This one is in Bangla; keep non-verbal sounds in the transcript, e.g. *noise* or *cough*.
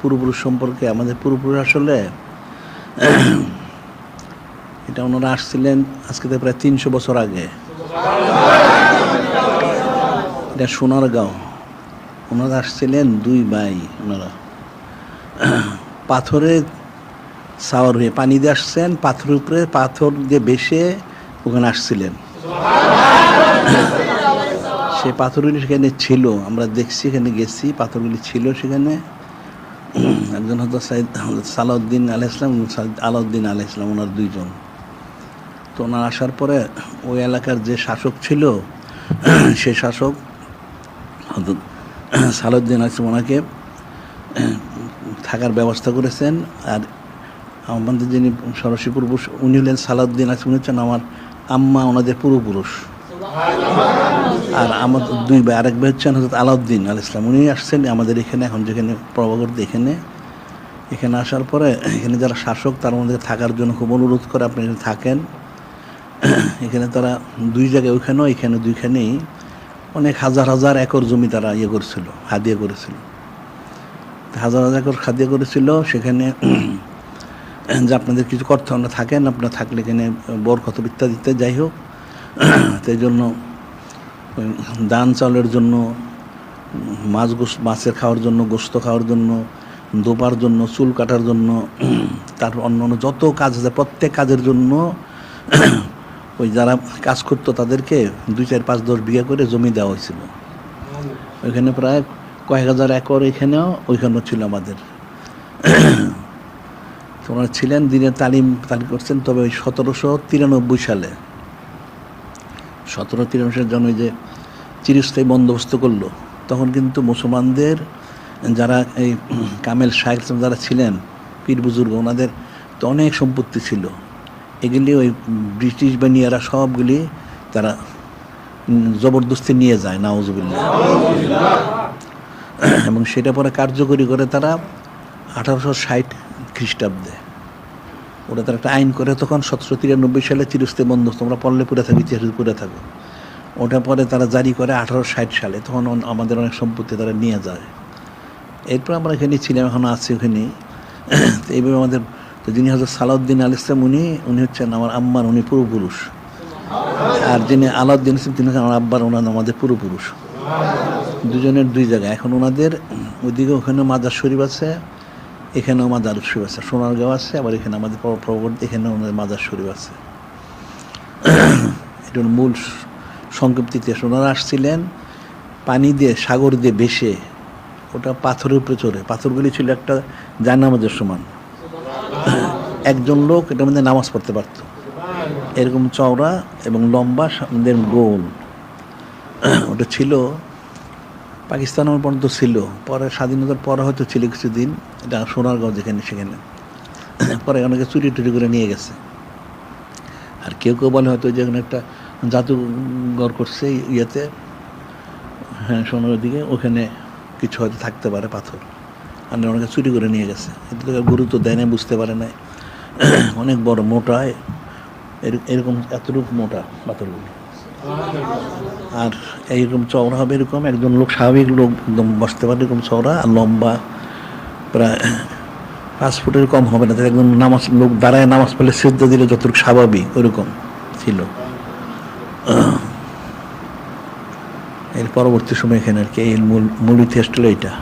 পূর্বপুরুষ সম্পর্কে আমাদের পূর্বপুরুষ আসলে, এটা ওনারা আসছিলেন আজকে প্রায় তিনশো বছর আগে। এটা সোনারগাঁও। ওনারা আসছিলেন দুই ভাই ওনারা। পাথরে সাওয়ার হয়ে পানি দিয়ে আসছেন, পাথরের উপরে পাথর দিয়ে বেসে ওখানে আসছিলেন। সে পাথরগুলি সেখানে ছিল, আমরা দেখছি এখানে গেছি, পাথরগুলি ছিল সেখানে। একজন হয়তো সাইদ সালাউদ্দিন আলাহ ইসলাম সাইদ আলাউদ্দিন আলাহ ইসলাম ওনার দুইজন। তো ওনার আসার পরে ওই এলাকার যে শাসক ছিল, সে শাসক সালাউদ্দিন আলাহ ইসলাম ওনাকে, থাকার ব্যবস্থা করেছেন। আর আমাদের যিনি সরস্বী পূর্বপুরুষ উনি হলেন সালাউদ্দিন আলাহ ইসলাম উনি হচ্ছেন আমার আম্মা, ওনাদের পূর্বপুরুষ। আর আমাদের দুই ভাই, আরেক ভাই হচ্ছেন হজরত আলাউদ্দিন আল ইসলাম উনি আসছেন আমাদের এখানে, এখন যেখানে প্রভাকর্তা এখানে। এখানে আসার পরে এখানে যারা শাসক, তার মধ্যে থাকার জন্য খুব অনুরোধ করে আপনি এখানে থাকেন। এখানে তারা দুই জায়গায় ওইখানেও, এখানে দুইখানেই অনেক হাজার হাজার একর জমি তারা ইয়ে করেছিল হাদিয়া করেছিল। হাজার হাজার একর খাদিয়া করেছিল, সেখানে যে আপনাদের কিছু করতে থাকেন, আপনারা থাকলে এখানে বরকত ইত্যাদি, যাই হোক। সেই জন্য ওই ধান চাউলের জন্য, মাছ গোস মাছের খাওয়ার জন্য, গোস্ত খাওয়ার জন্য, দোপার জন্য, চুল কাটার জন্য তারপর অন্য অন্য যত কাজ আছে, প্রত্যেক কাজের জন্য *clears throat* ওই যারা কাজ করতো তাদেরকে দুই, চার, পাঁচ, দশ বিঘা করে জমি দেওয়া হয়েছিল। ওইখানে প্রায় কয়েক হাজার একর এখানেও ওইখানেও ছিল আমাদের। *clears throat* ওনারা ছিলেন দিনে তালিম তালিম করছেন, তবে ওই সতেরোশো তিরানব্বই সালে। সতেরো তিরানব্বই জন্য যে চিরস্থায়ী বন্দোবস্ত করল, তখন কিন্তু মুসলমানদের যারা এই কামেল শাহেখ যারা ছিলেন, পীর বুজুর্গ, ওনাদের তো অনেক সম্পত্তি ছিল। এগুলি ওই ব্রিটিশ বানিয়ারা সবগুলি তারা জবরদস্তি নিয়ে যায় নাওজুবিল্লা এবং সেটা পরে কার্যকরী করে তারা আঠারোশো ষাট খ্রিস্টাব্দে। ওরা তারা একটা আইন করে তখন সতেরোশো তিরানব্বই সালে চিরস্থায়ী বন্দোবস্ত আমরা পড়লে পড়ে থাকি, ইতিহাস পড়ে থাকো। ওটা পরে তারা জারি করে আঠারোশো ষাট সালে, তখন আমাদের অনেক সম্পত্তি তারা নিয়ে যায়। এরপর আমরা এখানে ছিলাম, এখন আছি ওখানে। তো এইভাবে আমাদের যিনি হচ্ছে সালাউদ্দিন আল ইসলাম, উনি উনি হচ্ছেন আমার আম্মার, উনি পূর্বপুরুষ। আর যিনি আলাউদ্দিন ইসলাম, তিনি হচ্ছেন আমার আব্বার, ওনার আমাদের পূর্বপুরুষ। দুজনের দুই জায়গায়। এখন ওনাদের ওইদিকে ওখানে মাদার শরীফ আছে। এখানেও মাজার শরীফ আছে। সোনারগাঁও আছে, আবার এখানে আমাদের প্রবর্তী এখানেও ওনাদের মাদার শরীফ আছে। *clears throat* এটা মূল সংক্ষিপ্ত ইতিহাস ওনারা আসছিলেন, পানি দিয়ে, সাগর দিয়ে বেশে ওটা পাথরের উপরে চড়ে। পাথরগুলি ছিল একটা জায়নামাজের সমান। *clears throat* একজন লোক এটা মধ্যে নামাজ পড়তে পারত। এরকম চওড়া এবং লম্বা, সামনের গোল। *clears throat* ওটা ছিল পাকিস্তান পর্যন্ত ছিল। পরে স্বাধীনতার পরে হয়তো ছিল কিছুদিন। এটা সোনারগাঁও যেখানে, সেখানে। *clears throat* পরে অনেকে চুরি টুরি করে নিয়ে গেছে। আর কেউ কেউ বলে হয়তো যেখানে একটা জাদুঘর করছে ইয়েতে। হ্যাঁ সোনার দিকে। ওখানে কিছু হয়তো থাকতে পারে পাথর। আর অনেকে চুরি করে নিয়ে গেছে। এতে তো গুরুত্ব দেয় না বুঝতে পারে না *clears throat* অনেক বড় মোটা। এর- এরকম এতটুকু মোটা পাথরগুলো। আর এইরকম চওড়া হবে এরকম, একজন লোক, স্বাভাবিক লোক একদম বসতে পারে এরকম চওড়া, আর লম্বা, প্রায় পাঁচ ফুটের কম হবে না। একদম নামাজ, লোক দাঁড়ায় নামাজ পড়লে সিদ্ধ দিলে যতটুকু স্বাভাবিক, ওরকম ছিল। এর পরবর্তী সময় এখানে আর কি এই মূল মূল ইতিহাসটা এইটা।